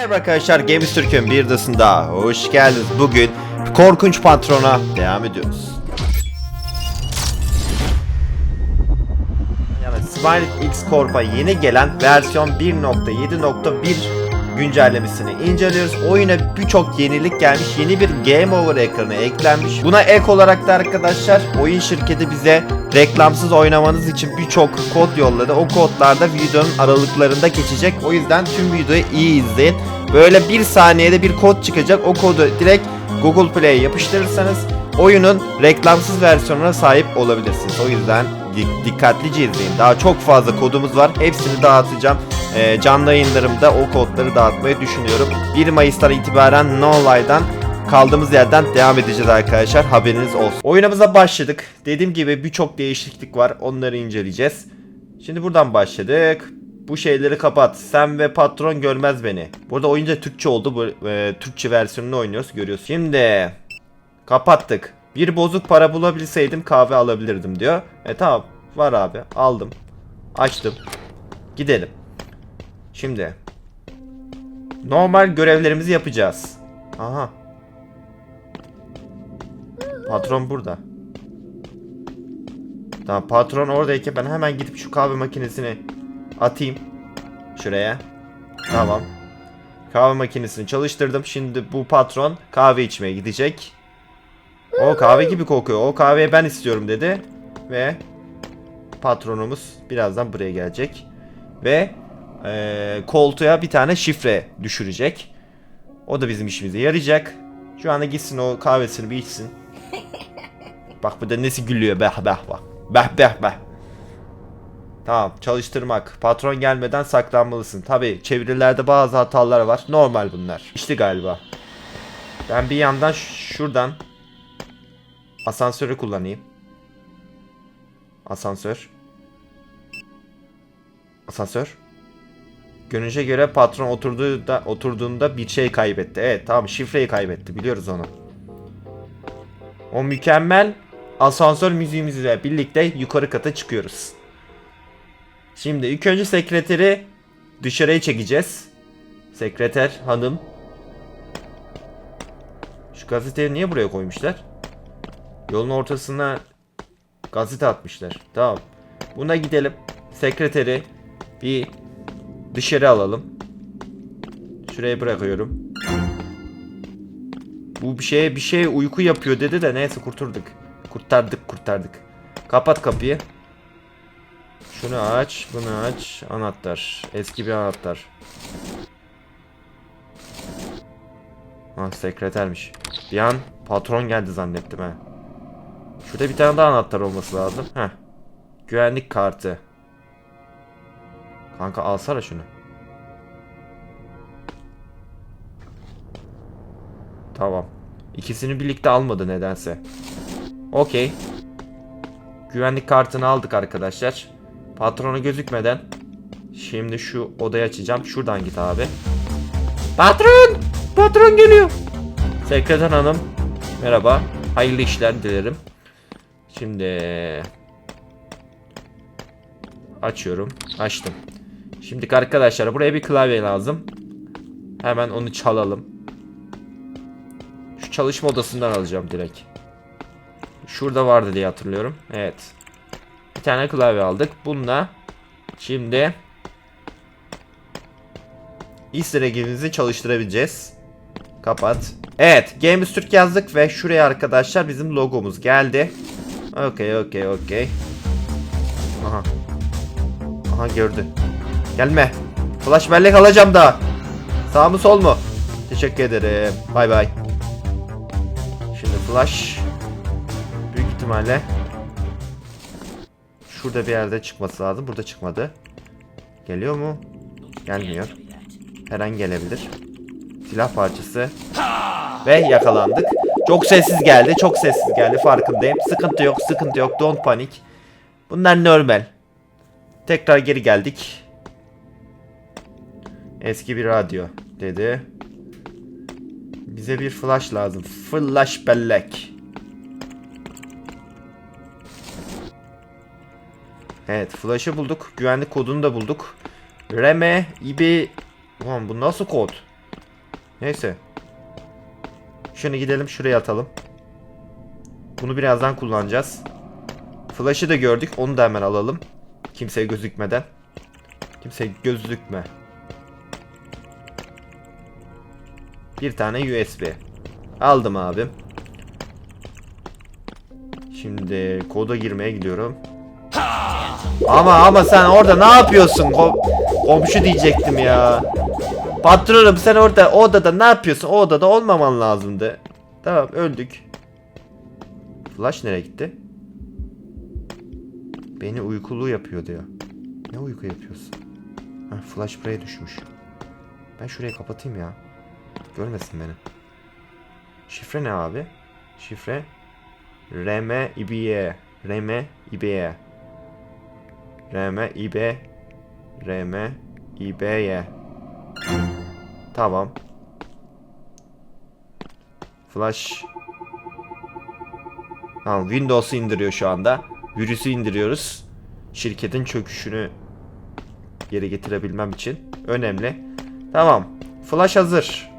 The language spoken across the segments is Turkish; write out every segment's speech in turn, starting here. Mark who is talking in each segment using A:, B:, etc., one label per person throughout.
A: Merhaba arkadaşlar Games Türk'ün bir dışında hoş geldiniz. Bugün Korkunç Patron'a devam ediyoruz. Yani Smiley X Corp'a yeni gelen versiyon 1.7.1 güncellemesini inceliyoruz. Oyuna birçok yenilik gelmiş. Yeni bir Game Over ekranı eklenmiş. Buna ek olarak da arkadaşlar oyun şirketi bize reklamsız oynamanız için birçok kod yolladı. O kodlar da videonun aralıklarında geçecek. O yüzden tüm videoyu iyi izleyin. Böyle bir saniyede bir kod çıkacak. O kodu direkt Google Play'e yapıştırırsanız oyunun reklamsız versiyonuna sahip olabilirsiniz. O yüzden di- dikkatlice izleyin. Daha çok fazla kodumuz var. Hepsini dağıtacağım. Ee, canlı yayınlarımda o kodları dağıtmayı düşünüyorum. 1 Mayıs'tan itibaren No Lie'dan kaldığımız yerden devam edeceğiz arkadaşlar. Haberiniz olsun. Oyunumuza başladık. Dediğim gibi birçok değişiklik var. Onları inceleyeceğiz. Şimdi buradan başladık. Bu şeyleri kapat. Sen ve patron görmez beni. Burada oyunca Türkçe oldu. Bu e, Türkçe versiyonunu oynuyoruz. Görüyorsun. Şimdi kapattık. Bir bozuk para bulabilseydim kahve alabilirdim diyor. E tamam. Var abi. Aldım. Açtım. Gidelim. Şimdi. Normal görevlerimizi yapacağız. Aha. Patron burada. Tamam patron oradayken ben hemen gidip şu kahve makinesini atayım. Şuraya. Tamam. Kahve makinesini çalıştırdım. Şimdi bu patron kahve içmeye gidecek. O kahve gibi kokuyor. O kahveyi ben istiyorum dedi. Ve patronumuz birazdan buraya gelecek. Ve eee, koltuğa bir tane şifre düşürecek. O da bizim işimize yarayacak. Şu anda gitsin o kahvesini bir içsin. Bak bu da nasıl gülüyor beh beh bak. Beh beh beh. Tamam çalıştırmak. Patron gelmeden saklanmalısın. Tabi çevirilerde bazı hatalar var. Normal bunlar. İşte galiba. Ben bir yandan şuradan asansörü kullanayım. Asansör. Asansör. Görünüşe göre patron oturduğu da, oturduğunda bir şey kaybetti. Evet tamam şifreyi kaybetti biliyoruz onu. O mükemmel asansör müziğimizle birlikte yukarı kata çıkıyoruz. Şimdi ilk önce sekreteri dışarıya çekeceğiz. Sekreter hanım. Şu gazeteyi niye buraya koymuşlar? Yolun ortasına gazete atmışlar. Tamam. Buna gidelim. Sekreteri bir dışarı alalım. Şuraya bırakıyorum. Bu bir şeye bir şey uyku yapıyor dedi de neyse kurtulduk. Kurtardık kurtardık. Kapat kapıyı. Şunu aç, bunu aç. Anahtar. Eski bir anahtar. Ha sekretermiş. Bir an patron geldi zannettim ha. Şurada bir tane daha anahtar olması lazım. Heh. Güvenlik kartı. Kanka alsana şunu. Tamam. İkisini birlikte almadı nedense. Okey. Güvenlik kartını aldık arkadaşlar. Patronu gözükmeden. Şimdi şu odayı açacağım. Şuradan git abi. Patron! Patron geliyor. Sekreter hanım. Merhaba. Hayırlı işler dilerim. Şimdi açıyorum. Açtım. Şimdi arkadaşlar buraya bir klavye lazım. Hemen onu çalalım. Şu çalışma odasından alacağım direkt. Şurada vardı diye hatırlıyorum. Evet. Bir tane klavye aldık. Bununla şimdi Easter egg'imizi çalıştırabileceğiz. Kapat. Evet. Games Türk yazdık ve şuraya arkadaşlar bizim logomuz geldi. Okey okey okey. Aha. Aha gördü. Gelme. Flash bellek alacağım da. Sağ mı sol mu? Teşekkür ederim. Bay bay. Şimdi flash. Büyük ihtimalle Şurada bir yerde çıkması lazım. Burada çıkmadı. Geliyor mu? Gelmiyor. Her an gelebilir. Silah parçası. Ve yakalandık. Çok sessiz geldi. Çok sessiz geldi. Farkındayım. Sıkıntı yok. Sıkıntı yok. Don't panik. Bunlar normal. Tekrar geri geldik. Eski bir radyo dedi. Bize bir flash lazım. Flash bellek. Evet flash'ı bulduk. Güvenlik kodunu da bulduk. Reme, IB... Ulan bu nasıl kod? Neyse. Şunu gidelim şuraya atalım. Bunu birazdan kullanacağız. Flash'ı da gördük. Onu da hemen alalım. Kimseye gözükmeden. Kimseye gözükme. Bir tane USB. Aldım abim. Şimdi koda girmeye gidiyorum. Ama ama sen orada ne yapıyorsun? Ko- komşu diyecektim ya. Patronum sen orada o odada ne yapıyorsun? O odada olmaman lazımdı. Tamam öldük. Flash nereye gitti? Beni uykulu yapıyor diyor. Ne uyku yapıyorsun? Heh, flash buraya düşmüş. Ben şurayı kapatayım ya. Görmesin beni. Şifre ne abi? Şifre RM İBE RM İBE RM İB RM İBE Tamam. Flash Tamam Windows'u indiriyor şu anda. Virüsü indiriyoruz. Şirketin çöküşünü geri getirebilmem için önemli. Tamam. Flash hazır.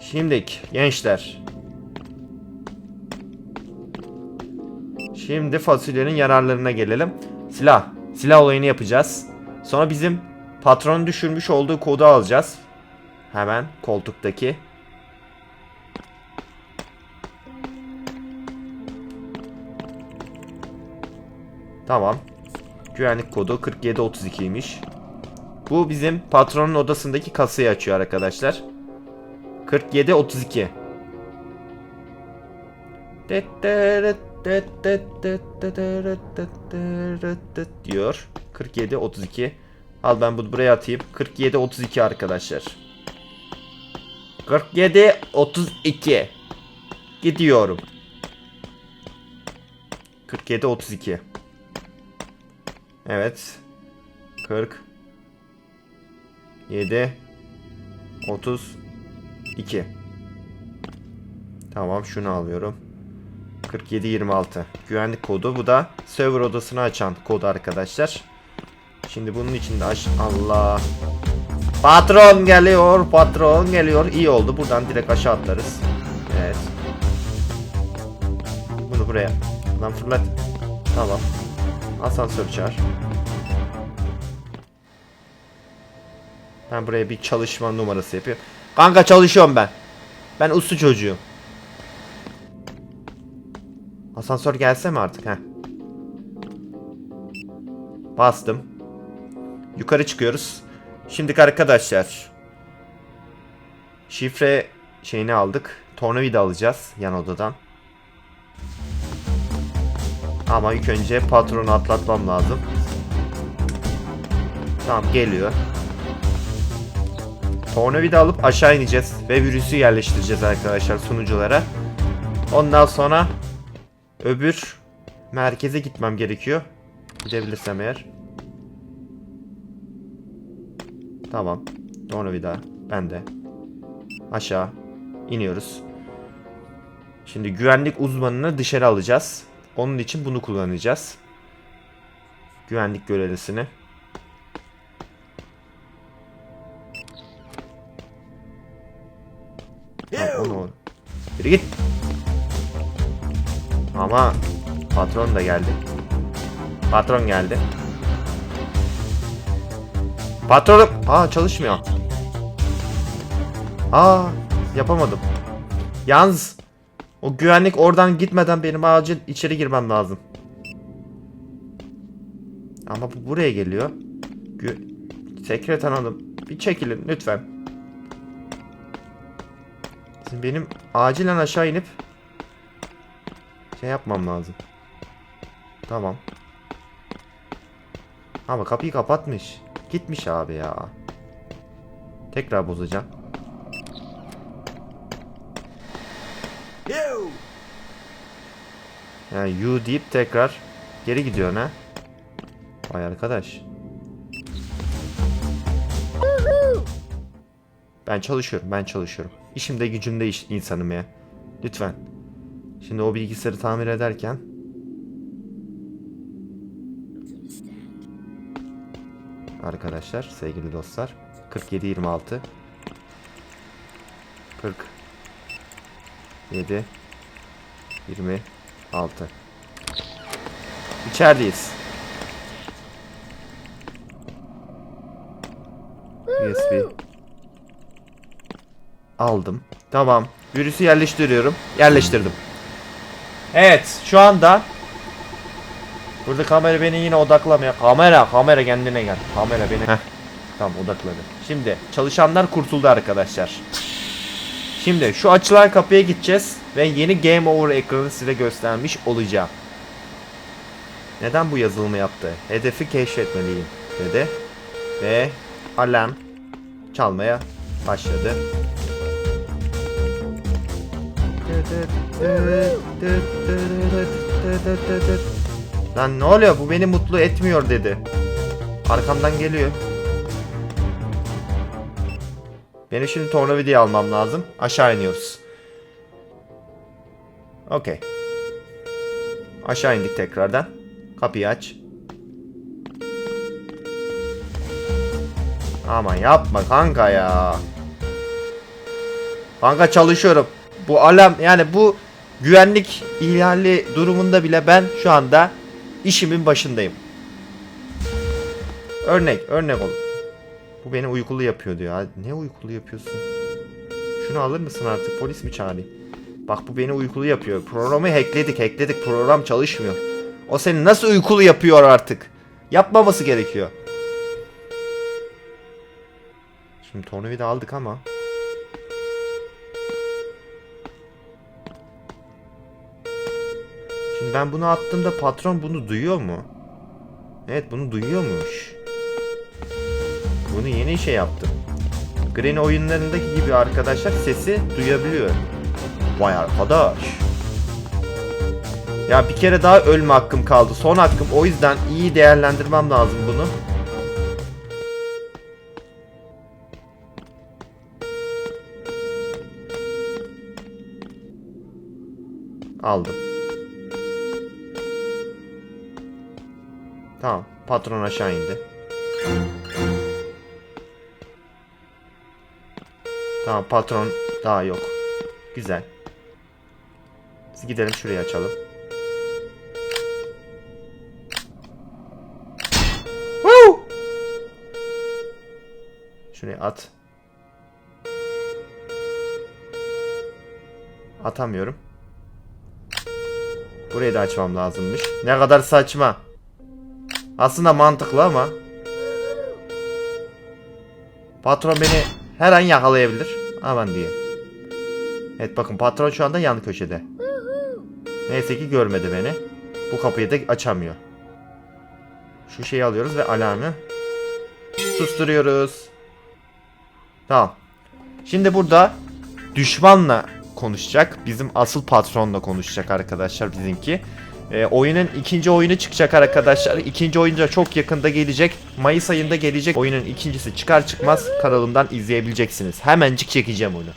A: Şimdik gençler. Şimdi fasulyenin yararlarına gelelim. Silah. Silah olayını yapacağız. Sonra bizim patron düşürmüş olduğu kodu alacağız. Hemen koltuktaki. Tamam. Güvenlik kodu 4732'ymiş. Bu bizim patronun odasındaki kasayı açıyor arkadaşlar. 4732. diyor. 47 32. Al ben bunu buraya atayım. 47 32 arkadaşlar. 47 32. Gidiyorum. 47 32. Evet. 40 7 32 Tamam şunu alıyorum. 4726 güvenlik kodu. Bu da server odasını açan kod arkadaşlar. Şimdi bunun içinde aç Allah. Patron geliyor, patron geliyor. İyi oldu. Buradan direkt aşağı atlarız. Evet. Bunu buraya. Lan fırlat. Tamam. Asansör çağır. Ben buraya bir çalışma numarası yapıyorum. Kanka çalışıyorum ben. Ben uslu çocuğum. Asansör gelse mi artık? Heh. Bastım. Yukarı çıkıyoruz. Şimdi arkadaşlar. Şifre şeyini aldık. Tornavida alacağız yan odadan. Ama ilk önce patronu atlatmam lazım. Tamam geliyor. Tornavida alıp aşağı ineceğiz ve virüsü yerleştireceğiz arkadaşlar sunuculara. Ondan sonra öbür merkeze gitmem gerekiyor. Gidebilirsem eğer. Tamam. Tornavida bende. Aşağı iniyoruz. Şimdi güvenlik uzmanını dışarı alacağız. Onun için bunu kullanacağız. Güvenlik görevlisini. Tamam, onu Yürü git. Ama patron da geldi. Patron geldi. Patronum. Aa çalışmıyor. Aa yapamadım. Yalnız o güvenlik oradan gitmeden benim acil içeri girmem lazım. Ama bu buraya geliyor. Gü Sekreter hanım bir çekilin lütfen. Şimdi benim acilen aşağı inip şey yapmam lazım. Tamam. Ama kapıyı kapatmış. Gitmiş abi ya. Tekrar bozacağım. Yani you deyip tekrar geri gidiyor ne? Vay arkadaş. Ben çalışıyorum, ben çalışıyorum. İşimde gücümde iş, insanım ya. Lütfen. Şimdi o bilgisayarı tamir ederken Arkadaşlar, sevgili dostlar 4726 40 7 26 İçerideyiz. USB aldım. Tamam. Virüsü yerleştiriyorum. Yerleştirdim. Evet, şu anda Burada kamera beni yine odaklamıyor. Kamera, kamera kendine gel. Kamera beni. Heh. Tamam odakladı. Şimdi çalışanlar kurtuldu arkadaşlar. Şimdi şu açılan kapıya gideceğiz ve yeni Game Over ekranı size göstermiş olacağım. Neden bu yazılımı yaptı? Hedefi keşfetmeliyim dedi. Ve alarm çalmaya başladı. Lan ne oluyor? Bu beni mutlu etmiyor dedi. Arkamdan geliyor. Beni şimdi tornavidayı almam lazım. Aşağı iniyoruz. Okey. Aşağı indik tekrardan. Kapıyı aç. Aman yapma kanka ya. Kanka çalışıyorum. Bu alarm yani bu güvenlik ihlali durumunda bile ben şu anda işimin başındayım. Örnek, örnek ol. Bu beni uykulu yapıyor diyor. Ne uykulu yapıyorsun? Şunu alır mısın artık? Polis mi çağırayım? Bak bu beni uykulu yapıyor. Programı hackledik, hackledik. Program çalışmıyor. O seni nasıl uykulu yapıyor artık? Yapmaması gerekiyor. Şimdi tornavida aldık ama Şimdi ben bunu attığımda patron bunu duyuyor mu? Evet bunu duyuyormuş. Bunu yeni şey yaptım. Green oyunlarındaki gibi arkadaşlar sesi duyabiliyor. Vay arkadaş. Ya bir kere daha ölme hakkım kaldı. Son hakkım. O yüzden iyi değerlendirmem lazım bunu. Aldım. Tamam. Patron aşağı indi. Tamam patron daha yok. Güzel. Biz gidelim şurayı açalım. Woo! Şuraya at. Atamıyorum. Burayı da açmam lazımmış. Ne kadar saçma. Aslında mantıklı ama. Patron beni her an yakalayabilir. Aman diye. Evet bakın patron şu anda yan köşede. Neyse ki görmedi beni. Bu kapıyı da açamıyor. Şu şeyi alıyoruz ve alarmı susturuyoruz. Tamam. Şimdi burada düşmanla konuşacak. Bizim asıl patronla konuşacak arkadaşlar bizimki. E, oyunun ikinci oyunu çıkacak arkadaşlar. İkinci oyun da çok yakında gelecek. Mayıs ayında gelecek. Oyunun ikincisi çıkar çıkmaz kanalımdan izleyebileceksiniz. Hemencik çekeceğim onu.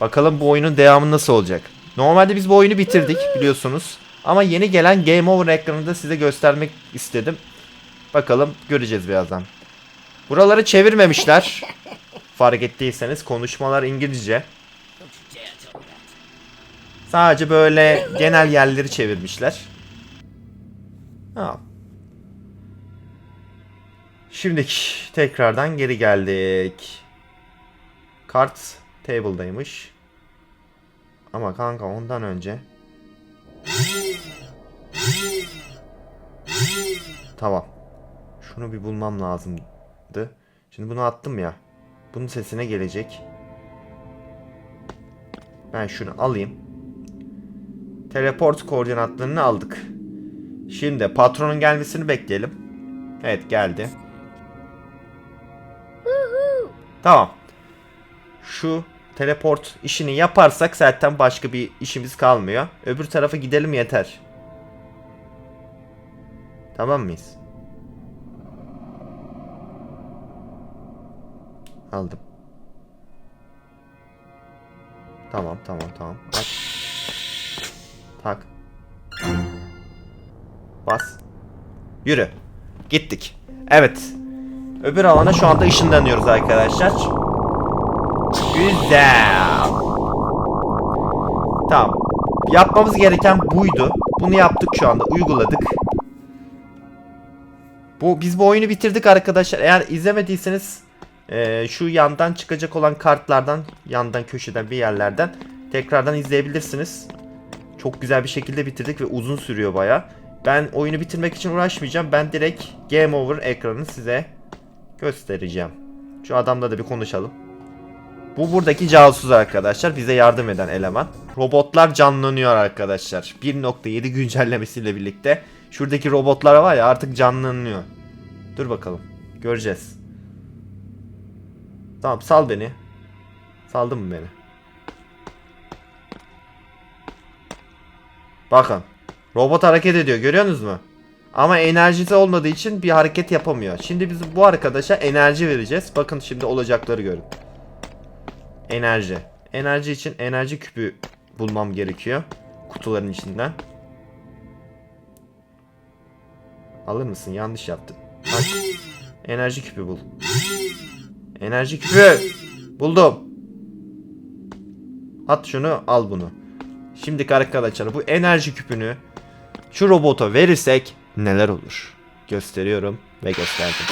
A: Bakalım bu oyunun devamı nasıl olacak. Normalde biz bu oyunu bitirdik biliyorsunuz. Ama yeni gelen Game Over ekranını da size göstermek istedim. Bakalım göreceğiz birazdan. Buraları çevirmemişler. Fark ettiyseniz konuşmalar İngilizce. Sadece böyle genel yerleri çevirmişler. Ha. Şimdi tekrardan geri geldik. Kart table'daymış. Ama kanka ondan önce Tamam. Şunu bir bulmam lazımdı. Şimdi bunu attım ya. Bunun sesine gelecek. Ben şunu alayım. Teleport koordinatlarını aldık. Şimdi patronun gelmesini bekleyelim. Evet geldi. Tamam. Şu teleport işini yaparsak zaten başka bir işimiz kalmıyor. Öbür tarafa gidelim yeter. Tamam mıyız? Aldım. Tamam tamam tamam. Aç. Tak. Bas. Yürü. Gittik. Evet. Öbür alana şu anda ışınlanıyoruz arkadaşlar. Güzel. Tamam. Yapmamız gereken buydu. Bunu yaptık şu anda. Uyguladık. Bu biz bu oyunu bitirdik arkadaşlar. Eğer izlemediyseniz eee, şu yandan çıkacak olan kartlardan, yandan köşeden bir yerlerden tekrardan izleyebilirsiniz. Çok güzel bir şekilde bitirdik ve uzun sürüyor baya. Ben oyunu bitirmek için uğraşmayacağım. Ben direkt Game Over ekranını size göstereceğim. Şu adamla da bir konuşalım. Bu buradaki casus arkadaşlar. Bize yardım eden eleman. Robotlar canlanıyor arkadaşlar. 1.7 güncellemesiyle birlikte. Şuradaki robotlar var ya artık canlanıyor. Dur bakalım. Göreceğiz. Tamam sal beni. Saldın mı beni? Bakın. Robot hareket ediyor görüyorsunuz mu? Ama enerjisi olmadığı için bir hareket yapamıyor. Şimdi biz bu arkadaşa enerji vereceğiz. Bakın şimdi olacakları görün. Enerji. Enerji için enerji küpü bulmam gerekiyor. Kutuların içinden. Alır mısın? Yanlış yaptın. Bak. Enerji küpü bul. Enerji küpü. Buldum. At şunu al bunu. Şimdi arkadaşlar bu enerji küpünü şu robota verirsek neler olur? Gösteriyorum ve gösterdim.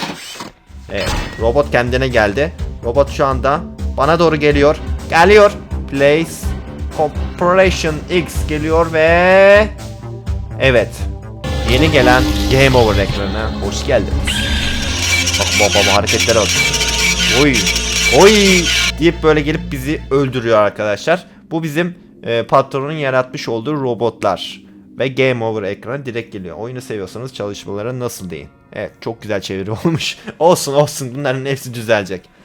A: Evet robot kendine geldi. Robot şu anda bana doğru geliyor. Geliyor. Place Corporation X geliyor ve Evet. Yeni gelen Game Over ekranına hoş geldiniz. Bak bak bak hareketlere bak. Oy. Oy deyip böyle gelip bizi öldürüyor arkadaşlar. Bu bizim e, patronun yaratmış olduğu robotlar. Ve Game Over ekrana direkt geliyor. Oyunu seviyorsanız çalışmalara nasıl deyin. Evet çok güzel çeviri olmuş. olsun olsun bunların hepsi düzelecek.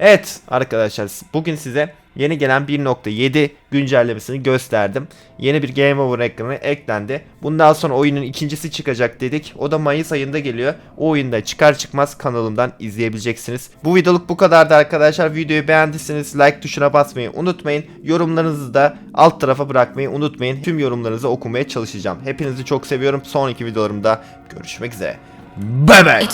A: Evet arkadaşlar bugün size yeni gelen 1.7 güncellemesini gösterdim. Yeni bir Game Over ekranı eklendi. Bundan sonra oyunun ikincisi çıkacak dedik. O da Mayıs ayında geliyor. O oyunda çıkar çıkmaz kanalımdan izleyebileceksiniz. Bu videoluk bu kadardı arkadaşlar. Videoyu beğendiyseniz like tuşuna basmayı unutmayın. Yorumlarınızı da alt tarafa bırakmayı unutmayın. Tüm yorumlarınızı okumaya çalışacağım. Hepinizi çok seviyorum. Sonraki videolarımda görüşmek üzere. Bye bye.